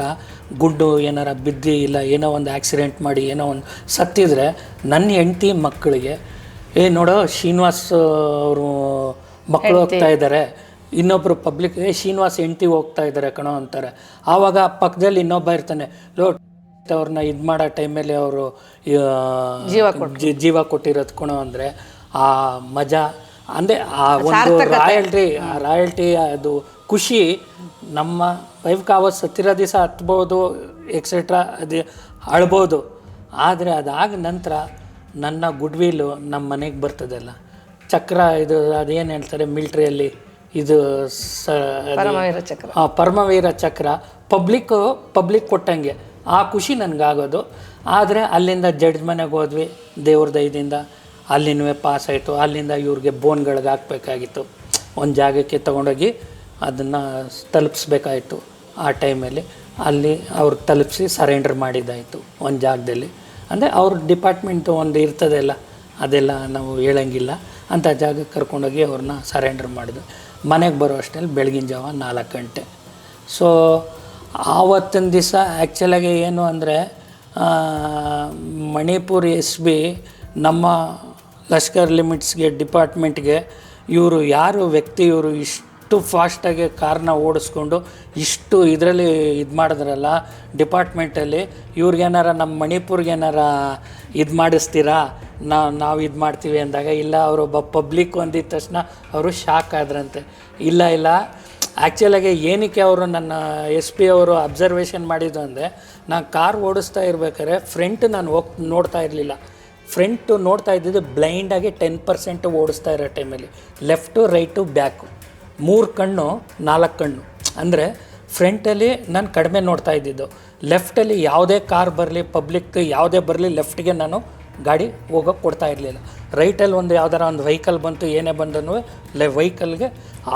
ಗುಡ್ಡು ಏನಾರ ಬಿದ್ದು ಇಲ್ಲ ಏನೋ ಒಂದು ಆಕ್ಸಿಡೆಂಟ್ ಮಾಡಿ ಏನೋ ಒಂದು ಸತ್ತಿದ್ರೆ ನನ್ನ ಹೆಂಡತಿ ಮಕ್ಕಳಿಗೆ ಏ ನೋಡೋ ಶ್ರೀನಿವಾಸ್ ಅವರು ಮಕ್ಕಳು ಹೋಗ್ತಾ ಇದ್ದಾರೆ ಇನ್ನೊಬ್ಬರು ಪಬ್ಲಿಕ್ ಏ ಶ್ರೀನಿವಾಸ್ ಹೆಂಡ್ತಿ ಹೋಗ್ತಾ ಇದ್ದಾರೆ ಕಣೋ ಅಂತಾರೆ. ಆವಾಗ ಪಕ್ಕದಲ್ಲಿ ಇನ್ನೊಬ್ಬ ಇರ್ತಾನೆ ಲೋ ಅವ್ರನ್ನ ಇದು ಮಾಡೋ ಟೈಮಲ್ಲಿ ಅವರು ಜೀವ ಜೀವ ಕೊಟ್ಟಿರೋದು ಕುಣ ಅಂದರೆ ಆ ಮಜಾ ಅಂದರೆ ಆ ಒಂದು ರಾಯಲ್ಟಿ ಆ ರಾಯಲ್ಟಿ ಅದು ಖುಷಿ ನಮ್ಮ ವೈಫ್ ಆವತ್ತು ಸತ್ತಿರೋ ದಿವಸ ಹತ್ಬೋದು ಎಕ್ಸೆಟ್ರಾ ಅದು ಅಳ್ಬೋದು. ಆದರೆ ಅದಾದ ನಂತರ ನನ್ನ ಗುಡ್ ವಿಲ್ ನಮ್ಮ ಮನೆಗೆ ಬರ್ತದಲ್ಲ ಚಕ್ರ ಇದು ಅದೇನು ಹೇಳ್ತಾರೆ ಮಿಲ್ಟ್ರಿಯಲ್ಲಿ ಇದು ಸ ಪರಮವೀರ ಚಕ್ರ. ಪಬ್ಲಿಕ್ಕು ಪಬ್ಲಿಕ್ ಕೊಟ್ಟಂಗೆ. ಆ ಖುಷಿ ನನಗಾಗೋದು. ಆದರೆ ಅಲ್ಲಿಂದ ಜಡ್ಜ್ ಮನೆಗೆ ಹೋದ್ವಿ, ದೇವ್ರ ದಯದಿಂದ. ಅಲ್ಲಿನೂ ಪಾಸ್ ಆಯಿತು. ಅಲ್ಲಿಂದ ಇವ್ರಿಗೆ ಬೋನ್ಗಳಿಗೆ ಹಾಕ್ಬೇಕಾಗಿತ್ತು. ಒಂದು ಜಾಗಕ್ಕೆ ತೊಗೊಂಡೋಗಿ ಅದನ್ನು ತಲುಪಿಸ್ಬೇಕಾಯಿತು ಆ ಟೈಮಲ್ಲಿ. ಅಲ್ಲಿ ಅವ್ರು ತಲುಪಿಸಿ ಸರೆಂಡರ್ ಮಾಡಿದ್ದಾಯಿತು ಒಂದು ಜಾಗದಲ್ಲಿ. ಅಂದರೆ ಅವ್ರ ಡಿಪಾರ್ಟ್ಮೆಂಟು ಒಂದು ಇರ್ತದೆಲ್ಲ ಅದೆಲ್ಲ ನಾವು ಹೇಳಂಗಿಲ್ಲ. ಅಂಥ ಜಾಗಕ್ಕೆ ಕರ್ಕೊಂಡೋಗಿ ಅವ್ರನ್ನ ಸರೆಂಡರ್ ಮಾಡಿದ್ವಿ. ಮನೆಗೆ ಬರೋ ಅಷ್ಟರಲ್ಲಿ ಬೆಳಗಿನ ಜಾವ ನಾಲ್ಕು ಗಂಟೆ. ಸೊ ಆವತ್ತಿನ ದಿವಸ ಆ್ಯಕ್ಚುಲಾಗಿ ಏನು ಅಂದರೆ ಮಣಿಪುರ್ ಎಸ್ ಬಿ ನಮ್ಮ ಲಷ್ಕರ್ ಲಿಮಿಟ್ಸ್ಗೆ, ಡಿಪಾರ್ಟ್ಮೆಂಟ್ಗೆ ಇವರು ಯಾರು ವ್ಯಕ್ತಿ, ಇವರು ಇಷ್ಟು ಫಾಸ್ಟಾಗಿ ಕಾರನ್ನ ಓಡಿಸ್ಕೊಂಡು ಇಷ್ಟು ಇದರಲ್ಲಿ ಇದು ಮಾಡಿದ್ರಲ್ಲ, ಡಿಪಾರ್ಟ್ಮೆಂಟಲ್ಲಿ ಇವ್ರಿಗೇನಾರ ನಮ್ಮ ಮಣಿಪುರ್ಗೇನಾರ ಇದು ಮಾಡಿಸ್ತೀರಾ? ನಾವು ನಾವು ಇದು ಮಾಡ್ತೀವಿ ಅಂದಾಗ, ಇಲ್ಲ ಅವರು ಒಬ್ಬ ಪಬ್ಲಿಕ್ ಅಂದಿದ ತಕ್ಷಣ ಅವರು ಶಾಕ್ ಆದ್ರಂತೆ. ಇಲ್ಲ ಇಲ್ಲ. ಆ್ಯಕ್ಚುಲಾಗಿ ಏನಕ್ಕೆ ಅವರು ನನ್ನ ಎಸ್ ಪಿ ಅವರು ಅಬ್ಸರ್ವೇಷನ್ ಮಾಡಿದ್ದು ಅಂದರೆ, ನಾನು ಕಾರ್ ಓಡಿಸ್ತಾ ಇರ್ಬೇಕಾದ್ರೆ ಫ್ರಂಟ್ ನಾನು ಹೋಗ್ ನೋಡ್ತಾ ಇರಲಿಲ್ಲ. ಫ್ರಂಟು ನೋಡ್ತಾ ಇದ್ದಿದ್ದು ಬ್ಲೈಂಡಾಗಿ ಟೆನ್ ಪರ್ಸೆಂಟ್ ಓಡಿಸ್ತಾ ಇರೋ ಟೈಮಲ್ಲಿ ಲೆಫ್ಟು ರೈಟು ಬ್ಯಾಕು ಮೂರು ಕಣ್ಣು, ನಾಲ್ಕು ಕಣ್ಣು. ಅಂದರೆ ಫ್ರಂಟಲ್ಲಿ ನಾನು ಕಡಿಮೆ ನೋಡ್ತಾ ಇದ್ದಿದ್ದು. ಲೆಫ್ಟಲ್ಲಿ ಯಾವುದೇ ಕಾರ್ ಬರಲಿ ಪಬ್ಲಿಕ್ ಯಾವುದೇ ಬರಲಿ ಲೆಫ್ಟ್ಗೆ ನಾನು ಗಾಡಿ ಹೋಗೋಕ್ಕೆ ಕೊಡ್ತಾ ಇರಲಿಲ್ಲ. ರೈಟಲ್ಲಿ ಒಂದು ಯಾವ್ದಾರ ಒಂದು ವೆಹಿಕಲ್ ಬಂತು, ಏನೇ ಬಂದನು, ಲೆ ವೆಹಿಕಲ್ಗೆ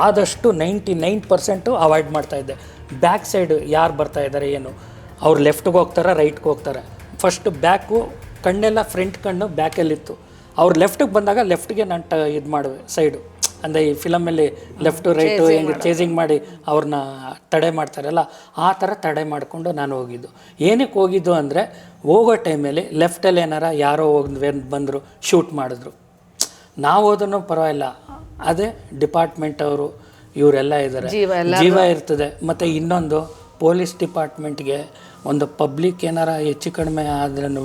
ಆದಷ್ಟು ನೈಂಟಿ ನೈನ್ ಪರ್ಸೆಂಟು ಅವಾಯ್ಡ್ ಮಾಡ್ತಾಯಿದ್ದೆ ಬ್ಯಾಕ್ ಸೈಡ್ ಯಾರು ಬರ್ತಾ ಇದ್ದಾರೆ ಏನು? ಅವ್ರು ಲೆಫ್ಟ್ಗೆ ಹೋಗ್ತಾರೆ ರೈಟ್ಗೆ ಹೋಗ್ತಾರೆ. ಫಸ್ಟ್ ಬ್ಯಾಕು ಕಣ್ಣೆಲ್ಲ ಫ್ರಂಟ್ ಕಣ್ಣು ಬ್ಯಾಕಲ್ಲಿತ್ತು ಅವ್ರು ಲೆಫ್ಟಿಗೆ ಬಂದಾಗ ಲೆಫ್ಟ್ಗೆ ನಾನು ಟ ಇದು ಮಾಡುವೆ ಸೈಡು ಅಂದರೆ ಈ ಫಿಲಮಲ್ಲಿ ಲೆಫ್ಟು ರೈಟು ಹೆಂಗೆ ಚೇಸಿಂಗ್ ಮಾಡಿ ಅವ್ರನ್ನ ತಡೆ ಮಾಡ್ತಾರಲ್ಲ ಆ ಥರ ತಡೆ ಮಾಡಿಕೊಂಡು ನಾನು ಹೋಗಿದ್ದು. ಏನಕ್ಕೆ ಹೋಗಿದ್ದು ಅಂದರೆ ಹೋಗೋ ಟೈಮಲ್ಲಿ ಲೆಫ್ಟಲ್ಲಿ ಏನಾರ ಯಾರೋ ಹೋಗಿ ಬಂದರು ಶೂಟ್ ಮಾಡಿದ್ರು. ನಾವು ಹೋದ್ರೂ ಪರವಾಗಿಲ್ಲ. ಅದೇ ಡಿಪಾರ್ಟ್ಮೆಂಟ್ ಅವರು ಇವರೆಲ್ಲ ಇದ್ದಾರೆ ಜೀವ ಜೀವ ಇರ್ತದೆ. ಮತ್ತು ಇನ್ನೊಂದು ಪೊಲೀಸ್ ಡಿಪಾರ್ಟ್ಮೆಂಟ್ಗೆ ಒಂದು ಪಬ್ಲಿಕ್ ಏನಾರ ಹೆಚ್ಚು ಕಡಿಮೆ ಆದ್ರೂ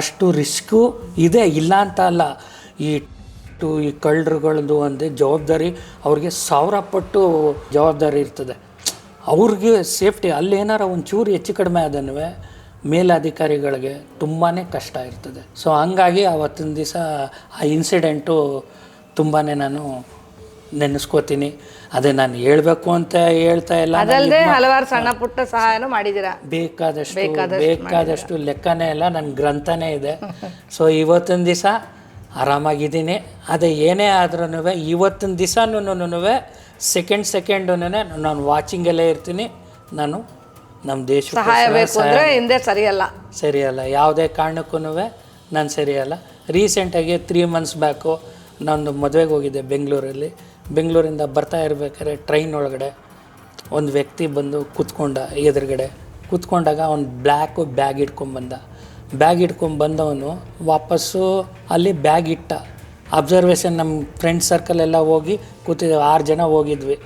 ಅಷ್ಟು ರಿಸ್ಕು ಇದೆ ಇಲ್ಲ ಅಂತ ಅಲ್ಲ. ಈ ಟು ಈ ಕಳ್ಳರುಗಳದ್ದು ಒಂದು ಜವಾಬ್ದಾರಿ ಅವ್ರಿಗೆ ಸಾವಿರ ಪಟ್ಟು ಜವಾಬ್ದಾರಿ ಇರ್ತದೆ. ಅವ್ರಿಗೆ ಸೇಫ್ಟಿ ಅಲ್ಲೇನಾರ ಒಂಚೂರು ಹೆಚ್ಚು ಕಡಿಮೆ ಆದನು ಮೇಲಧಿಕಾರಿಗಳಿಗೆ ತುಂಬಾ ಕಷ್ಟ ಇರ್ತದೆ. ಸೊ ಹಂಗಾಗಿ ಆವತ್ತಿನ ದಿವಸ ಆ ಇನ್ಸಿಡೆಂಟು ತುಂಬಾ ನಾನು ನೆನೆಸ್ಕೋತೀನಿ. ಅದೇ ನಾನು ಹೇಳ್ಬೇಕು ಅಂತ ಹೇಳ್ತಾ ಇಲ್ಲ. ಹಲವಾರು ಸಣ್ಣ ಪುಟ್ಟ ಸಹಾಯನೂ ಮಾಡಿದ್ದೀರಾ ಬೇಕಾದಷ್ಟು ಬೇಕಾದಷ್ಟು ಲೆಕ್ಕನೇ ಇಲ್ಲ. ನನ್ನ ಗ್ರಂಥನೇ ಇದೆ. ಸೊ ಇವತ್ತಿನ ದಿವಸ ಆರಾಮಾಗಿದ್ದೀನಿ. ಅದೇ ಏನೇ ಆದ್ರೂ ಇವತ್ತಿನ ದಿವಸನೂ ಸೆಕೆಂಡ್ ಸೆಕೆಂಡು ನಾನು ವಾಚಿಂಗಲ್ಲೇ ಇರ್ತೀನಿ. ನಾನು ನಮ್ಮ ದೇಶ ಸಹಾಯ ಬೇಕು ಅಂದ್ರೆ ಹಿಂದೆ ಸರಿಯಲ್ಲ. ಸರಿಯಲ್ಲ. ಯಾವುದೇ ಕಾರಣಕ್ಕೂ ನಾನು ಸರಿಯಲ್ಲ. ರೀಸೆಂಟಾಗಿ ತ್ರೀ ಮಂತ್ಸ್ ಬ್ಯಾಕು ನಾನು ಮದುವೆಗೆ ಹೋಗಿದ್ದೆ ಬೆಂಗಳೂರಲ್ಲಿ. ಬೆಂಗಳೂರಿಂದ ಬರ್ತಾ ಇರ್ಬೇಕಾದ್ರೆ ಟ್ರೈನ್ ಒಳಗಡೆ ಒಂದು ವ್ಯಕ್ತಿ ಬಂದು ಕೂತ್ಕೊಂಡ ಎದುರುಗಡೆ. ಕೂತ್ಕೊಂಡಾಗ ಅವ್ನು ಬ್ಲ್ಯಾಕು ಬ್ಯಾಗ್ ಇಟ್ಕೊಂಬಂದ ಬ್ಯಾಗ್ ಇಟ್ಕೊಂಡು ಬಂದವನು ವಾಪಸ್ಸು ಅಲ್ಲಿ ಬ್ಯಾಗ್ ಇಟ್ಟ. ಅಬ್ಸರ್ವೇಷನ್ ನಮ್ಮ ಫ್ರೆಂಡ್ ಸರ್ಕಲೆಲ್ಲ ಹೋಗಿ ಕೂತಿದ್ದೇವೆ ಆರು ಜನ ಹೋಗಿದ್ವಿ.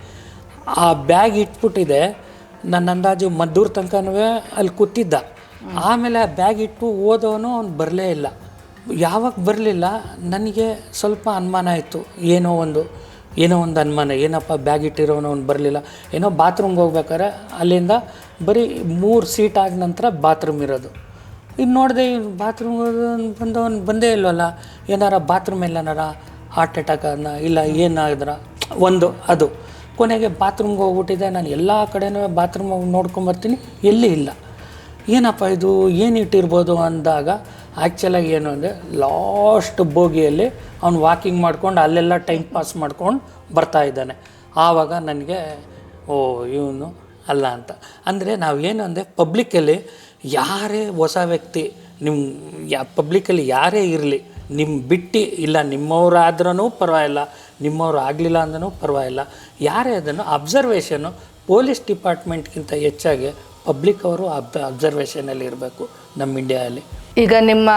ಆ ಬ್ಯಾಗ್ ಇಟ್ಬಿಟ್ಟಿದೆ ನನ್ನ ಅಂದಾಜು ಮದ್ದೂರು ತನಕನೂ ಅಲ್ಲಿ ಕೂತಿದ್ದ. ಆಮೇಲೆ ಆ ಬ್ಯಾಗ್ ಇಟ್ಟು ಓದೋನು ಅವ್ನು ಬರಲೇ ಇಲ್ಲ. ಯಾವಾಗ ಬರಲಿಲ್ಲ, ನನಗೆ ಸ್ವಲ್ಪ ಅನುಮಾನ ಆಯಿತು. ಏನೋ ಒಂದು ಏನೋ ಒಂದು ಅನುಮಾನ, ಏನಪ್ಪ ಬ್ಯಾಗ್ ಇಟ್ಟಿರೋನು ಅವ್ನು ಬರಲಿಲ್ಲ. ಏನೋ ಬಾತ್ರೂಮ್ಗೆ ಹೋಗ್ಬೇಕಾದ್ರೆ ಅಲ್ಲಿಂದ ಬರೀ ಮೂರು ಸೀಟ್ ಆದ ನಂತರ ಬಾತ್ರೂಮ್ ಇರೋದು. ಇನ್ನು ನೋಡಿದೆ ಬಾತ್ರೂಮ್ ಬಂದವನು ಬಂದೇ ಇಲ್ವಲ್ಲ? ಏನಾರ ಬಾತ್ರೂಮ್ ಎಲ್ಲನಾರ ಹಾರ್ಟ್ ಅಟ್ಯಾಕ್ ಅದನ್ನ ಇಲ್ಲ ಏನಾದ್ರ? ಒಂದು, ಅದು. ಕೊನೆಗೆ ಬಾತ್ರೂಮ್ಗೆ ಹೋಗ್ಬಿಟ್ಟಿದೆ. ನಾನು ಎಲ್ಲ ಕಡೆನೂ ಬಾತ್ರೂಮ್ ನೋಡ್ಕೊಂಬರ್ತೀನಿ ಎಲ್ಲಿ ಇಲ್ಲ. ಏನಪ್ಪ ಇದು? ಏನು ಇಟ್ಟಿರ್ಬೋದು ಅಂದಾಗ ಆ್ಯಕ್ಚುಲಾಗಿ ಏನು ಅಂದರೆ ಲಾಸ್ಟ್ ಬೋಗಿಯಲ್ಲಿ ಅವ್ನು ವಾಕಿಂಗ್ ಮಾಡ್ಕೊಂಡು ಅಲ್ಲೆಲ್ಲ ಟೈಮ್ ಪಾಸ್ ಮಾಡ್ಕೊಂಡು ಬರ್ತಾ ಇದ್ದಾನೆ. ಆವಾಗ ನನಗೆ, ಓ, ಇವನು ಅಲ್ಲ ಅಂತ. ಅಂದರೆ ನಾವೇನು ಅಂದರೆ ಪಬ್ಲಿಕ್ಕಲ್ಲಿ ಯಾರೇ ಹೊಸ ವ್ಯಕ್ತಿ ನಿಮ್ಮ ಯಾ ಪಬ್ಲಿಕ್ಕಲ್ಲಿ ಯಾರೇ ಇರಲಿ ನಿಮ್ಮ ಬಿಟ್ಟು ಇಲ್ಲ ನಿಮ್ಮವರಾದ್ರೂ ಪರವಾಗಿಲ್ಲ ನಿಮ್ಮವ್ರು ಆಗಲಿಲ್ಲ ಅಂದ್ರೂ ಪರವಾಗಿಲ್ಲ. ಯಾರೇ ಅದನ್ನು ಅಬ್ಸರ್ವೇಷನ್ನು ಪೊಲೀಸ್ ಡಿಪಾರ್ಟ್ಮೆಂಟ್ಗಿಂತ ಹೆಚ್ಚಾಗಿ ಪಬ್ಲಿಕ್ ಅವರು ಅಬ್ ಅಬ್ಸರ್ವೇಷನಲ್ಲಿ ಇರಬೇಕು ನಮ್ಮ ಇಂಡಿಯಾದಲ್ಲಿ. ಈಗ ನಿಮ್ಮ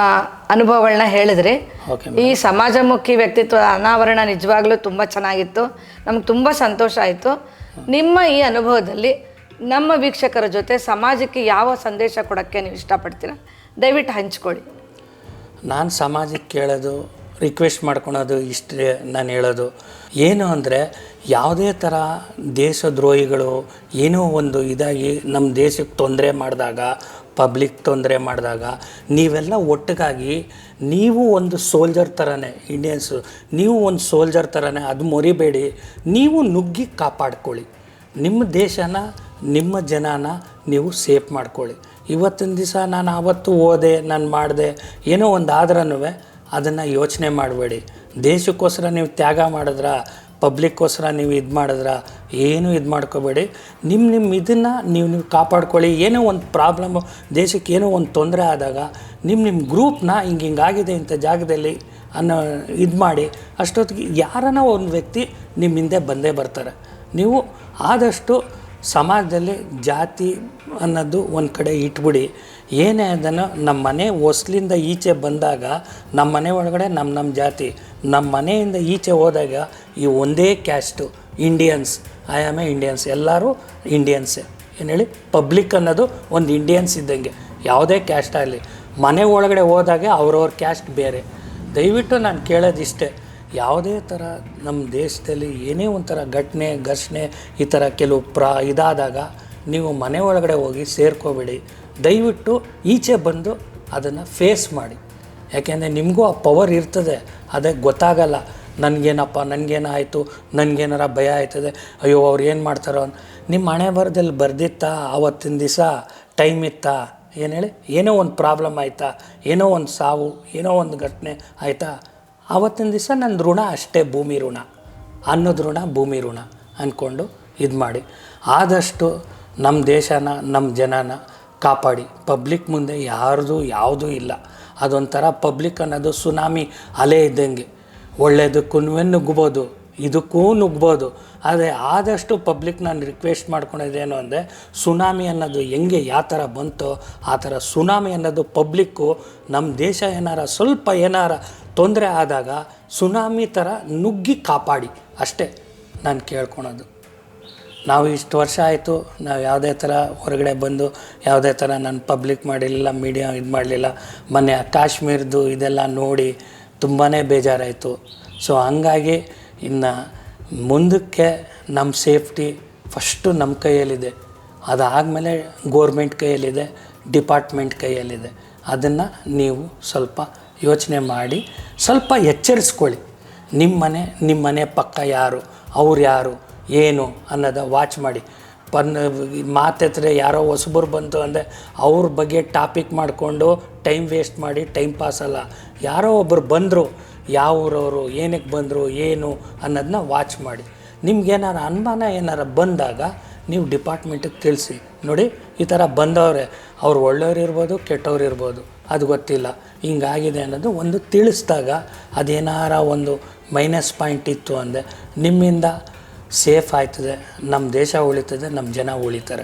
ಅನುಭವಗಳನ್ನ ಹೇಳಿದ್ರಿ. ಓಕೆ ಈ ಸಮಾಜಮುಖಿ ವ್ಯಕ್ತಿತ್ವ ಅನಾವರಣ ನಿಜವಾಗ್ಲೂ ತುಂಬ ಚೆನ್ನಾಗಿತ್ತು. ನಮ್ಗೆ ತುಂಬ ಸಂತೋಷ ಆಯಿತು. ನಿಮ್ಮ ಈ ಅನುಭವದಲ್ಲಿ ನಮ್ಮ ವೀಕ್ಷಕರ ಜೊತೆ ಸಮಾಜಕ್ಕೆ ಯಾವ ಸಂದೇಶ ಕೊಡೋಕ್ಕೆ ನೀವು ಇಷ್ಟಪಡ್ತೀರಾ? ದಯವಿಟ್ಟು ಹಂಚ್ಕೊಳ್ಳಿ. ನಾನು ಸಮಾಜಕ್ಕೆ ಕೇಳೋದು ರಿಕ್ವೆಸ್ಟ್ ಮಾಡ್ಕೊಳೋದು ಇಷ್ಟೇ ನಾನು ಹೇಳೋದು. ಏನು ಅಂದರೆ, ಯಾವುದೇ ಥರ ದೇಶದ್ರೋಹಿಗಳು ಏನೋ ಒಂದು ಇದಾಗಿ ನಮ್ಮ ದೇಶಕ್ಕೆ ತೊಂದರೆ ಮಾಡಿದಾಗ ಪಬ್ಲಿಕ್ ತೊಂದರೆ ಮಾಡಿದಾಗ, ನೀವೆಲ್ಲ ಒಟ್ಟಿಗಾಗಿ ನೀವು ಒಂದು ಸೋಲ್ಜರ್ ಥರನೇ ಇಂಡಿಯನ್ಸು ನೀವು ಒಂದು ಸೋಲ್ಜರ್ ಥರನೇ ಅದು ಮರಿಬೇಡಿ, ನೀವು ನುಗ್ಗಿ ಕಾಪಾಡ್ಕೊಳ್ಳಿ. ನಿಮ್ಮ ದೇಶನ ನಿಮ್ಮ ಜನಾನ ನೀವು ಸೇಫ್ ಮಾಡ್ಕೊಳ್ಳಿ. ಇವತ್ತಿನ ದಿವಸ ನಾನು ಆವತ್ತು ಓದೆ ನಾನು ಮಾಡಿದೆ, ಏನೋ ಒಂದು ಆದ್ರೂ ಅದನ್ನು ಯೋಚನೆ ಮಾಡಬೇಡಿ. ದೇಶಕ್ಕೋಸ್ಕರ ನೀವು ತ್ಯಾಗ ಮಾಡಿದ್ರ? ಪಬ್ಲಿಕ್ಕೋಸ್ಕರ ನೀವು ಇದು ಮಾಡಿದ್ರ? ಏನೂ ಇದು ಮಾಡ್ಕೋಬೇಡಿ. ನಿಮ್ಮ ನಿಮ್ಮ ಇದನ್ನು ನೀವು ನೀವು ಕಾಪಾಡ್ಕೊಳ್ಳಿ. ಏನೋ ಒಂದು ಪ್ರಾಬ್ಲಮ್ ದೇಶಕ್ಕೆ ಏನೋ ಒಂದು ತೊಂದರೆ ಆದಾಗ ನಿಮ್ಮ ನಿಮ್ಮ ಗ್ರೂಪ್ನ ಹಿಂಗೆ ಹಿಂಗಾಗಿದೆ ಇಂಥ ಜಾಗದಲ್ಲಿ ಅನ್ನೋ ಇದು ಮಾಡಿ, ಅಷ್ಟೊತ್ತಿಗೆ ಯಾರನ್ನ ಒಂದು ವ್ಯಕ್ತಿ ನಿಮ್ಮ ಹಿಂದೆ ಬಂದೇ ಬರ್ತಾರೆ. ನೀವು ಆದಷ್ಟು ಸಮಾಜದಲ್ಲಿ ಜಾತಿ ಅನ್ನೋದು ಒಂದು ಕಡೆ ಇಟ್ಬಿಡಿ. ಏನೇ ಅದನ್ನು ನಮ್ಮ ಮನೆ ಹೊಸ್ಲಿಂದ ಈಚೆ ಬಂದಾಗ ನಮ್ಮ ಮನೆ ಒಳಗಡೆ ನಮ್ಮ ನಮ್ಮ ಜಾತಿ. ನಮ್ಮ ಮನೆಯಿಂದ ಈಚೆ ಹೋದಾಗ ಈ ಒಂದೇ caste Indians. I am a Indians ಎಲ್ಲರೂ ಇಂಡಿಯನ್ಸೇ ಏನು ಹೇಳಿ? ಪಬ್ಲಿಕ್ ಅನ್ನೋದು ಒಂದು ಇಂಡಿಯನ್ಸ್ ಇದ್ದಂಗೆ. ಯಾವುದೇ ಕ್ಯಾಸ್ಟ್ ಆಗಲಿ. ಮನೆ ಒಳಗಡೆ ಹೋದಾಗ ಅವ್ರವ್ರ ಕ್ಯಾಸ್ಟ್ ಬೇರೆ. ದಯವಿಟ್ಟು ನಾನು ಕೇಳೋದಿಷ್ಟೇ. ಯಾವುದೇ ಥರ ನಮ್ಮ ದೇಶದಲ್ಲಿ ಏನೇ ಒಂಥರ ಘಟನೆ ಘರ್ಷಣೆ ಈ ಥರ ಕೆಲವು ಪ್ರ ಇದಾದಾಗ ನೀವು ಮನೆ ಒಳಗಡೆ ಹೋಗಿ ಸೇರ್ಕೋಬೇಡಿ. ದಯವಿಟ್ಟು ಈಚೆ ಬಂದು ಅದನ್ನು ಫೇಸ್ ಮಾಡಿ. ಯಾಕೆಂದರೆ ನಿಮಗೂ ಆ ಪವರ್ ಇರ್ತದೆ. ಅದೇ ಗೊತ್ತಾಗಲ್ಲ. ನನಗೇನಪ್ಪ, ನನಗೇನಾಯಿತು? ನನಗೇನಾರ ಭಯ ಆಯ್ತದೆ? ಅಯ್ಯೋ, ಅವ್ರು ಏನು ಮಾಡ್ತಾರೋ ನಿಮ್ಮ ಹಣೆ ಬರದಲ್ಲಿ ಬರ್ದಿತ್ತಾ? ಆವತ್ತಿನ ದಿವಸ ಟೈಮ್ ಇತ್ತಾ? ಏನು ಹೇಳಿ? ಏನೋ ಒಂದು ಪ್ರಾಬ್ಲಮ್ ಆಯಿತಾ? ಏನೋ ಒಂದು ಸಾವು? ಏನೋ ಒಂದು ಘಟನೆ ಆಯಿತಾ? ಆವತ್ತಿನ ದಿವಸ ನನ್ನ ಋಣ ಅಷ್ಟೇ, ಭೂಮಿ ಋಣ. ಅನ್ನೋದು ಋಣ, ಭೂಮಿ ಋಣ ಅಂದ್ಕೊಂಡು ಇದು ಮಾಡಿ. ಆದಷ್ಟು ನಮ್ಮ ದೇಶನ ನಮ್ಮ ಜನನ ಕಾಪಾಡಿ. ಪಬ್ಲಿಕ್ ಮುಂದೆ ಯಾರ್ದು ಯಾವುದೂ ಇಲ್ಲ. ಅದೊಂಥರ ಪಬ್ಲಿಕ್ ಅನ್ನೋದು ಸುನಾಮಿ ಅಲೆ ಇದ್ದಂಗೆ. ಒಳ್ಳೆಯದಕ್ಕೂ ನುಗ್ಬೋದು, ಇದಕ್ಕೂ ನುಗ್ಬೋದು. ಆದರೆ ಆದಷ್ಟು ಪಬ್ಲಿಕ್ ನಾನು ರಿಕ್ವೆಸ್ಟ್ ಮಾಡ್ಕೊಂಡಿದ್ದೇನು ಅಂದರೆ, ಸುನಾಮಿ ಅನ್ನೋದು ಹೆಂಗೆ ಯಾವ ಥರ ಬಂತೋ ಆ ಥರ ಸುನಾಮಿ ಅನ್ನೋದು ಪಬ್ಲಿಕ್ಕು ನಮ್ಮ ದೇಶ ಏನಾರ ಸ್ವಲ್ಪ ಏನಾರ ತೊಂದರೆ ಆದಾಗ ಸುನಾಮಿ ಥರ ನುಗ್ಗಿ ಕಾಪಾಡಿ. ಅಷ್ಟೇ ನಾನು ಕೇಳ್ಕೊಳೋದು. ನಾವು ಇಷ್ಟು ವರ್ಷ ಆಯಿತು, ನಾವು ಯಾವುದೇ ಥರ ಹೊರಗಡೆ ಬಂದು, ಯಾವುದೇ ಥರ ನಾನು ಪಬ್ಲಿಕ್ ಮಾಡಿರಲಿಲ್ಲ ಮೀಡಿಯಾ ಇದು ಮಾಡಲಿಲ್ಲ. ಮೊನ್ನೆ ಕಾಶ್ಮೀರದ್ದು ಇದೆಲ್ಲ ನೋಡಿ ತುಂಬಾ ಬೇಜಾರಾಯಿತು. ಸೊ ಹಂಗಾಗಿ ಇನ್ನು ಮುಂದಕ್ಕೆ ನಮ್ಮ ಸೇಫ್ಟಿ ಫಸ್ಟು ನಮ್ಮ ಕೈಯಲ್ಲಿದೆ. ಅದಾದಮೇಲೆ ಗೋರ್ಮೆಂಟ್ ಕೈಯಲ್ಲಿದೆ ಡಿಪಾರ್ಟ್ಮೆಂಟ್ ಕೈಯಲ್ಲಿದೆ. ಅದನ್ನು ನೀವು ಸ್ವಲ್ಪ ಯೋಚನೆ ಮಾಡಿ ಸ್ವಲ್ಪ ಎಚ್ಚರಿಸ್ಕೊಳ್ಳಿ. ನಿಮ್ಮನೆ ನಿಮ್ಮನೆ ನಿಮ್ಮ ಮನೆ ಪಕ್ಕ ಯಾರು? ಅವ್ರು ಯಾರು? ಏನು ಅನ್ನೋದ ವಾಚ್ ಮಾಡಿ. ಪನ್ ಮಾತೆತ್ತರೆ ಯಾರೋ ಹೊಸಬರು ಬಂತು ಅಂದರೆ ಅವ್ರ ಬಗ್ಗೆ ಟಾಪಿಕ್ ಮಾಡಿಕೊಂಡು ಟೈಮ್ ವೇಸ್ಟ್ ಮಾಡಿ ಟೈಮ್ ಪಾಸ್ ಅಲ್ಲ. ಯಾರೋ ಒಬ್ಬರು ಬಂದರು, ಯಾವ ಊರವರು, ಏನಕ್ಕೆ ಬಂದರು, ಏನು ಅನ್ನೋದನ್ನ ವಾಚ್ ಮಾಡಿ. ನಿಮ್ಗೇನಾರ ಅನುಮಾನ ಏನಾರು ಬಂದಾಗ ನೀವು ಡಿಪಾರ್ಟ್ಮೆಂಟಿಗೆ ತಿಳಿಸಿ. ನೋಡಿ, ಈ ಥರ ಬಂದವರೇ, ಅವ್ರು ಒಳ್ಳೆಯವ್ರು ಇರ್ಬೋದು, ಕೆಟ್ಟವ್ರು ಇರ್ಬೋದು. ಅದು ಗೊತ್ತಿಲ್ಲ. ಹಿಂಗಾಗಿದೆ ಅನ್ನೋದು ಒಂದು ತಿಳಿಸಿದಾಗ ಅದೇನಾರ ಒಂದು ಮೈನಸ್ ಪಾಯಿಂಟ್ ಇತ್ತು ಅಂದರೆ ನಿಮ್ಮಿಂದ ಸೇಫ್ ಆಯ್ತದೆ ನಮ್ಮ ದೇಶ ಉಳಿತದೆ ನಮ್ಮ ಜನ ಉಳಿತಾರೆ.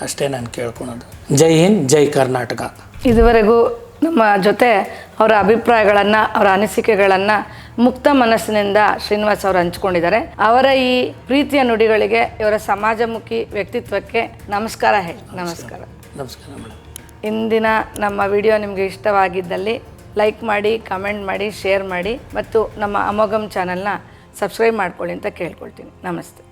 ಅಷ್ಟೇ ನಾನು ಕೇಳ್ಕೊಳೋದು. ಜೈ ಹಿಂದ್ ಜೈ ಕರ್ನಾಟಕ. ಇದುವರೆಗೂ ನಮ್ಮ ಜೊತೆ ಅವರ ಅಭಿಪ್ರಾಯಗಳನ್ನು ಅವರ ಅನಿಸಿಕೆಗಳನ್ನು ಮುಕ್ತ ಮನಸ್ಸಿನಿಂದ ಶ್ರೀನಿವಾಸ್ ಅವರು ಹಂಚ್ಕೊಂಡಿದ್ದಾರೆ. ಅವರ ಈ ಪ್ರೀತಿಯ ನುಡಿಗಳಿಗೆ ಇವರ ಸಮಾಜಮುಖಿ ವ್ಯಕ್ತಿತ್ವಕ್ಕೆ ನಮಸ್ಕಾರ ಹೇಳಿ. ನಮಸ್ಕಾರ. ನಮಸ್ಕಾರ ಮೇಡಮ್. ಇಂದಿನ ನಮ್ಮ ವಿಡಿಯೋ ನಿಮಗೆ ಇಷ್ಟವಾಗಿದ್ದಲ್ಲಿ ಲೈಕ್ ಮಾಡಿ, ಕಮೆಂಟ್ ಮಾಡಿ, ಶೇರ್ ಮಾಡಿ ಮತ್ತು ನಮ್ಮ ಅಮೋಘಂ ಚಾನಲ್ನ ಸಬ್ಸ್ಕ್ರೈಬ್ ಮಾಡ್ಕೊಳ್ಳಿ ಅಂತ ಕೇಳ್ಕೊಳ್ತೀನಿ. ನಮಸ್ತೆ.